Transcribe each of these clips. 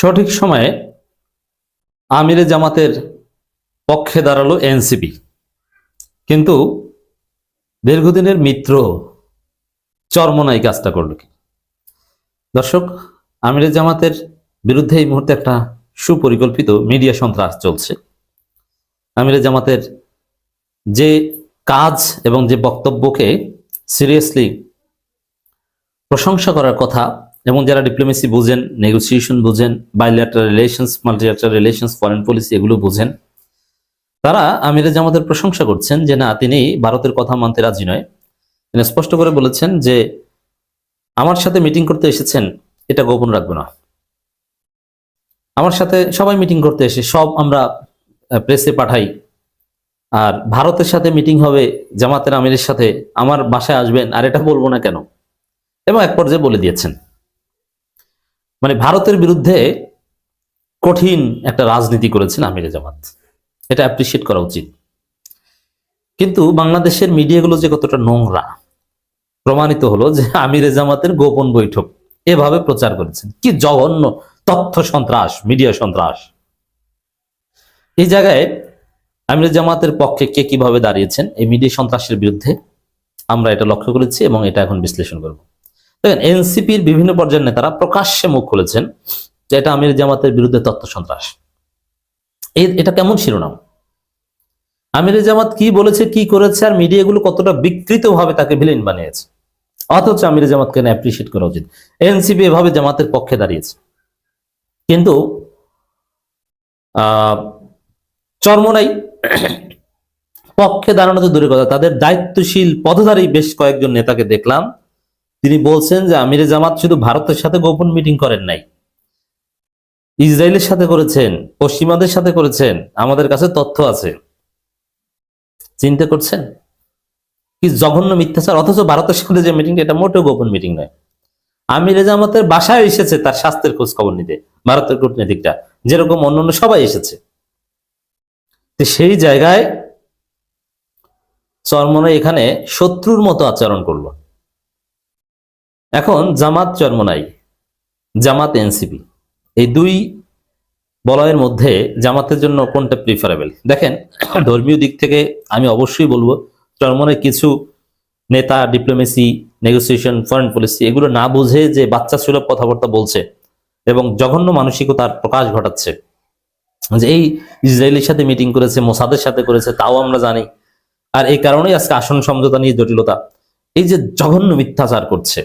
সঠিক সময়ে আমিরে জামাতের পক্ষে দাঁড়াল এনসিপি। কিন্তু দীর্ঘদিনের মিত্র চরমনাই কাজটা করল কি? দর্শক, আমিরে জামাতের বিরুদ্ধে এই মুহূর্তে একটা সুপরিকল্পিত মিডিয়া সন্ত্রাস চলছে। আমিরে জামাতের যে কাজ এবং যে বক্তব্যকে সিরিয়াসলি প্রশংসা করার কথা এবং যারা ডিপ্লোমেসি বুঝেন নেগোসিয়েশন বুঝেন bilateral relations multilateral relations foreign policy এগুলো বুঝেন, তারা আমিরে জামাতের প্রশংসা করছেন যে না, তিনি ভারতের কথা মানতে রাজি নয়। তিনি স্পষ্ট করে বলেছেন যে, আমার সাথে মিটিং করতে এসেছেন, এটা গোপন রাখব না। আমার সাথে সবাই মিটিং করতে এসে, সব আমরা প্রেসে পাঠাই। আর ভারতের সাথে মিটিং হবে, জামাতের আমিরের সাথে, আমার বাসায় আসবেন, আর এটা বলব না কেন? এবং এক পর্যায়ে বলে দিয়েছেন। মানে ভারতের বিরুদ্ধে কঠিন একটা রাজনীতি করেছেন আমিরে জামাত। এটা অ্যাপ্রিসিয়েট করা উচিত। কিন্তু বাংলাদেশের মিডিয়াগুলো যে কতটা নোংরা, প্রমাণিত হলো যে আমিরে জামাতের গোপন বৈঠক এভাবে প্রচার করেছেন। কি জঘন্য তথ্য সন্ত্রাস, মিডিয়া সন্ত্রাস। এই জায়গায় আমিরে জামাতের পক্ষে কে কীভাবে দাঁড়িয়েছেন, এই মিডিয়া সন্ত্রাসের বিরুদ্ধে আমরা এটা লক্ষ্য করেছি এবং এটা এখন বিশ্লেষণ করব। দেখেন, এনসিপির বিভিন্ন পর্যায়ের নেতারা প্রকাশ্যে মুখ খুলেছেন যে এটা আমির জামাতের বিরুদ্ধে তত্ত্ব সন্ত্রাস। এটা কেমন শিরোনাম? আমির জামাত কি বলেছে, কি করেছে, আর মিডিয়াগুলো কতটা বিকৃতভাবে তাকে ভিলেন বানিয়েছে? অথচ আমির জামাতকে অ্যাপ্রিসিয়েট করা উচিত। এনসিপি এভাবে জামাতের পক্ষে দাঁড়িয়েছে। কিন্তু চর্মনাই পক্ষে দাঁড়ানো তো দূরের কথা। তাদের দায়িত্বশীল পদধারী বেশ কয়েকজন নেতাকে দেখলাম। তিনি বলছেন যে আমিরে জামাত শুধু ভারতের সাথে গোপন মিটিং করেন নাই। ইসরায়েলের সাথে করেছেন, পশ্চিমাদের সাথে করেছেন, আমাদের কাছে তথ্য আছে। চিন্তা করছেন? কি জঘন্য মিথ্যাচার? অথচ ভারতের সাথে যে মিটিং এটা মোটেও গোপন মিটিং নয়। আমিরে জামাতের বাসায় এসেছে তার স্বাস্থ্যের খোঁজ খবর নিতে, ভারতের কূটনীতিকটা যেরকম অন্যান্য সবাই এসেছে। সেই জায়গায় চরমনাই এখানে শত্রুর মতো আচরণ করল। এখন জামাত চরমনাই জামাত এনসিপি। এই দুই বলয়ের মধ্যে জামাতের জন্য কোনটা প্রিফারেবল দেখেন, ধর্মীয় দিক থেকে আমি অবশ্যই বলব চরমনাই কিছু নেতা ডিপ্লোমেসি নেগোসিয়েশন ফরেন পলিসি এগুলো না বুঝে যে বাচ্চা সুলভ কথাবার্তা বলছে এবং জঘন্য মানসিকতার প্রকাশ ঘটাচ্ছে। যে এই ইসরায়েলের সাথে মিটিং করেছে, মোসাদের সাথে করেছে, তাও আমরা জানি। আর এই কারণেই আজকে আসন সমঝোতা নিয়ে জটিলতা। এই যে জঘন্য মিথ্যাচার করছে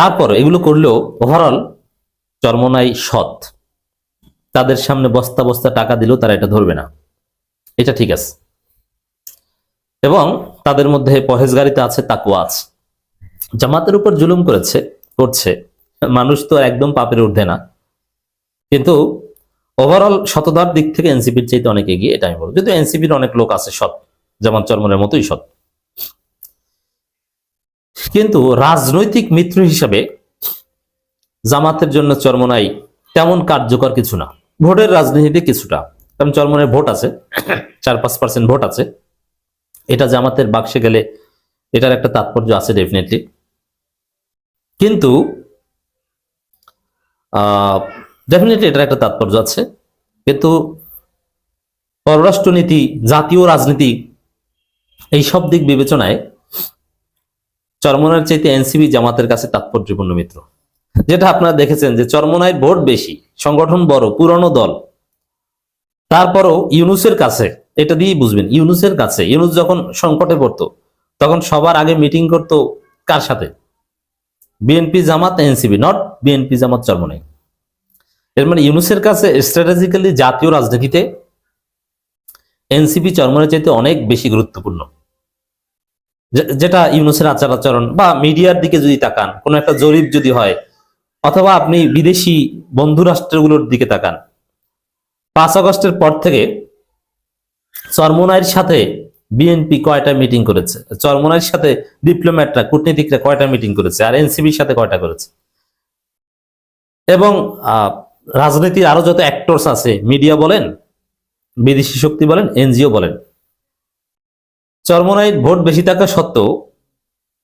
তারপর এগুলো করলেও ওভারঅল চর্মনাই সৎ। তাদের সামনে বস্তা বস্তা টাকা দিলেও তারা এটা ধরবে না। এটা ঠিক আছে। এবং তাদের মধ্যে পহেজগারিতে আছে, তাকুয়া আছে। জামাতের উপর জুলুম করেছে, করছে। মানুষ তো একদম পাপের ঊর্ধ্বে না। কিন্তু ওভারঅল সততার দিক থেকে এনসিপির চাইতে অনেক এগিয়ে, এটা আমি বলব। যদিও এনসিপির অনেক লোক আছে সৎ, যেমন চর্মনের মতোই সৎ। কিন্তু রাজনৈতিক মিত্র হিসাবে জামাতের জন্য চরমনাই তেমন কার্যকর কিছু না। ভোটের রাজনীতিতে কিছুটা কারণ চরমনের ভোট আছে, চার পাঁচ পার্সেন্ট ভোট আছে। এটা জামাতের বাক্সে গেলে এটার একটা তাৎপর্য আছে ডেফিনেটলি কিন্তু ডেফিনেটলি এটার একটা তাৎপর্য আছে। কিন্তু পররাষ্ট্রনীতি, জাতীয় রাজনীতি, এই সব দিক বিবেচনায় চরমনার চাইতে এনসিবি জামাতের কাছে তাৎপর্যপূর্ণ মিত্র। যেটা আপনারা দেখেছেন যে চরমনায় ভোট বেশি, সংগঠন বড়, পুরনো দল। তারপরও ইউনুসের কাছে, এটা দিয়েই বুঝবেন, ইউনুসের কাছে, ইউনুস যখন সংকটে পড়তো, তখন সবার আগে মিটিং করতো কার সাথে? BNP Jamaat NCB not BNP Jamaat, Charmonai. এর মানে ইউনুসের কাছে স্ট্র্যাটেজিক্যালি জাতীয় রাজনীতিতে এনসিপি চরমনের চাইতে অনেক বেশি গুরুত্বপূর্ণ। যেটা ইউনুসের আচার আচরণ বা মিডিয়ার দিকে যদি তাকান, কোনো একটা জরিপ যদি হয়, অথবা আপনি বিদেশি বন্ধু রাষ্ট্রগুলোর দিকে তাকান, পাঁচ আগস্টের পর থেকে চরমোনাইয়ের সাথে বিএনপি কয়টা মিটিং করেছে? চরমোনাইয়ের সাথে ডিপ্লোম্যাটরা, কূটনীতিকরা কয়টা মিটিং করেছে? আর এনসিবির সাথে কয়টা করেছে? এবং রাজনীতির আরও যত অ্যাক্টরস আছে মিডিয়া বলেন, বিদেশি শক্তি বলেন, এনজিও বলেন চরমোনাই ভোট বেশি থাকা সত্ত্বেও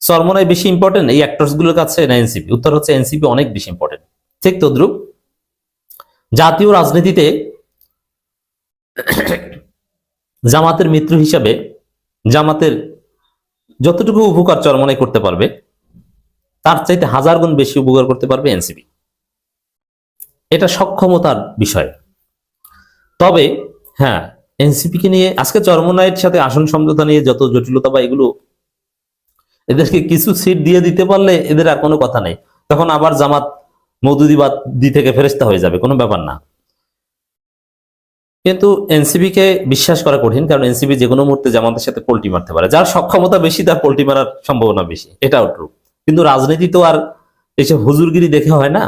চরমোনাই বেশি ইম্পর্টেন্ট এই অ্যাক্টরসগুলোর কাছে না এনসিপি উত্তর হচ্ছে এনসিপি অনেক বেশি ইম্পর্টেন্ট ঠিক তদ্রুপ, জাতীয় রাজনীতিতে জামাতের মিত্র হিসাবে জামাতের যতটুকু উপকার চরমনাই করতে পারবে, তার চাইতে হাজার গুণ বেশি উপকার করতে পারবে এনসিপি এটা সক্ষমতার বিষয়। তবে হ্যাঁ এনসিপি কে নিয়ে আজকে চরমনাইয়ের সাথে আসন সমঝোতা নিয়ে যত জটিলতা বা এগুলো এদেরকে কিছু সিট দিয়ে দিতে পারলে এদের আর কোনো কথা নেই। তখন আবার জামাত মৌদুদিবাদ দি থেকে ফেরেস্তা হয়ে যাবে, কোনো ব্যাপার না। কিন্তু এনসিবি কে বিশ্বাস করা কঠিন, কারণ এনসিবি যে কোনো মুহূর্তে জামাতের সাথে পোল্টি মারতে পারে। যার সক্ষমতা বেশি, তার পোল্টি মারার সম্ভাবনা বেশি, এটাও ট্রু কিন্তু রাজনীতি তো আর এসব হুজুরগিরি দেখে হয় না।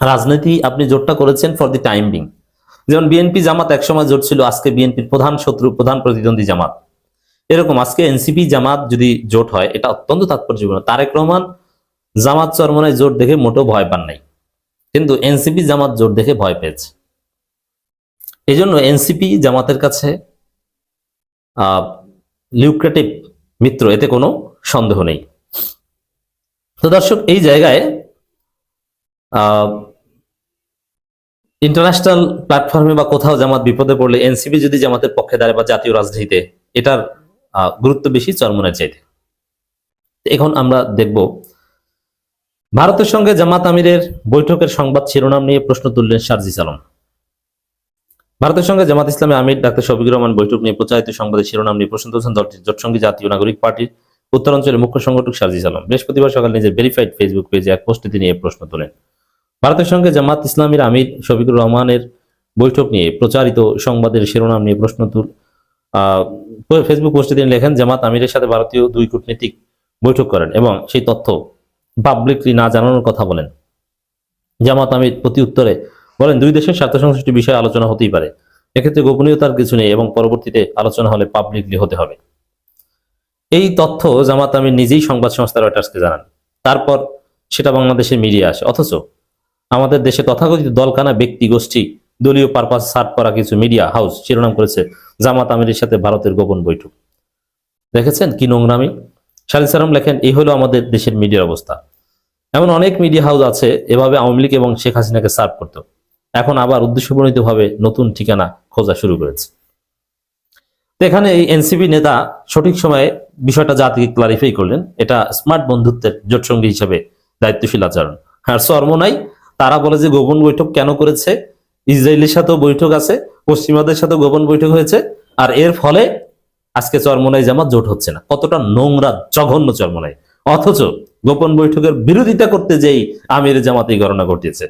রাজনীতি আপনি জোটটা করেছেন ফর দি টাইম বিং যেমন বিএনপি জামাত একসময় জোট ছিল, আজকে বিএনপির প্রধান শত্রু, প্রধান প্রতিদ্বন্দ্বী জামাত। এরকম আজকে এনসিপি জামাত যদি জোট হয়, এটা অত্যন্ত তাৎপর্যপূর্ণ। তারেক রহমান জামাত চরমনায় জোট দেখে মোটেও ভয় পান নাই। কিন্তু এনসিপি জামাত জোট দেখে ভয় পেয়েছে। এই জন্য এনসিপি জামাতের কাছে লিউক্রেটিভ মিত্র, এতে কোনো সন্দেহ নেই। তো দর্শক, এই জায়গায় ইন্টারন্যাশনাল প্ল্যাটফর্মে বা কোথাও জামাত বিপদে পড়লে এনসিপি যদি জামাতের পক্ষে দাঁড়ায় বা জাতীয় রাজনীতিতে, এটার গুরুত্ব বেশি চরমনের চাইতে। এখন আমরা দেখব, ভারতের সঙ্গে জামাত আমিরের বৈঠকের সংবাদ শিরোনাম নিয়ে প্রশ্ন তুললেন শারজিস আলম ভারতের সঙ্গে জামাত ইসলামী আমির ডাক্তার শফিকুর রহমান বৈঠক নিয়ে প্রচারিত সংবাদের শিরোনাম নিয়ে প্রশ্ন তুলছেন দলটির জোটসঙ্গী জাতীয় নাগরিক পার্টির উত্তরাঞ্চলের মুখ্য সংগঠক শারজিস আলম বৃহস্পতিবার সকালে নিজের ভেরিফাইড ফেসবুক পেজে এক পোস্টে তিনি এই প্রশ্ন তোলেন। ভারতের সঙ্গে জামাত ইসলামীর আমির শফিকুর রহমানের বৈঠক নিয়ে প্রচারিত সংবাদের শিরোনাম নিয়ে প্রশ্ন তুল ফেসবুক পোস্টে তিনি লেখেন, জামাত আমিরের সাথে ভারতীয় দুই কূটনীতিক বৈঠক করেন এবং সেই তথ্য পাবলিকলি না জানানোর কথা বলেন। জামাত আমির প্রতি উত্তরে বলেন, দুই দেশের স্বার্থ সংশ্লিষ্ট বিষয়ে আলোচনা হতেই পারে। এক্ষেত্রে গোপনীয়তার কিছু নেই এবং পরবর্তীতে আলোচনা হলে পাবলিকলি হতে হবে। এই তথ্য জামাত আমির নিজেই সংবাদ সংস্থা রয়টার্সকে জানান। তারপর সেটা বাংলাদেশের মিডিয়া আসে। অথচ আমাদের দেশে তথাকথিত দলকানা ব্যক্তি গোষ্ঠী, দলীয় পারপাস সার্ভ করা কিছু মিডিয়া হাউস শিরোনাম করেছে জামাত আমিরের সাথে ভারতের গোপন বৈঠক। দেখেছেন কি নোংরামি? শালিদ সালাম লেখেন, এই হলো আমাদের দেশের মিডিয়ার অবস্থা। এমন অনেক মিডিয়া হাউস আছে, এভাবে আওয়ামী লীগ এবং শেখ হাসিনাকে সার্ভ করত। এখন আবার উদ্দেশ্যপ্রণীতভাবে নতুন ঠিকানা খোঁজা শুরু করেছে। এখানে এই এনসিপি নেতা সঠিক সময়ে বিষয়টা জাতিকে ক্লারিফাই করলেন। এটা স্মার্ট বন্ধুত্বের জোটসঙ্গী হিসেবে দায়িত্বশীল আচরণ। আর চর্ম নাই তারা বলে যে গোপন বৈঠক কেন করেছে? ইসরায়েলের সাথেও বৈঠক আছে, পশ্চিমাদের সাথে গোপন বৈঠক হয়েছে, আর এর ফলে আজকে চরমনাই জামাত জোট হচ্ছে না। কতটা নোংরা, জঘন্য চরমনাই। অথচ গোপন বৈঠকের বিরোধিতা করতে যেই আমির জামাত এই ঘটনা ঘটিয়েছে।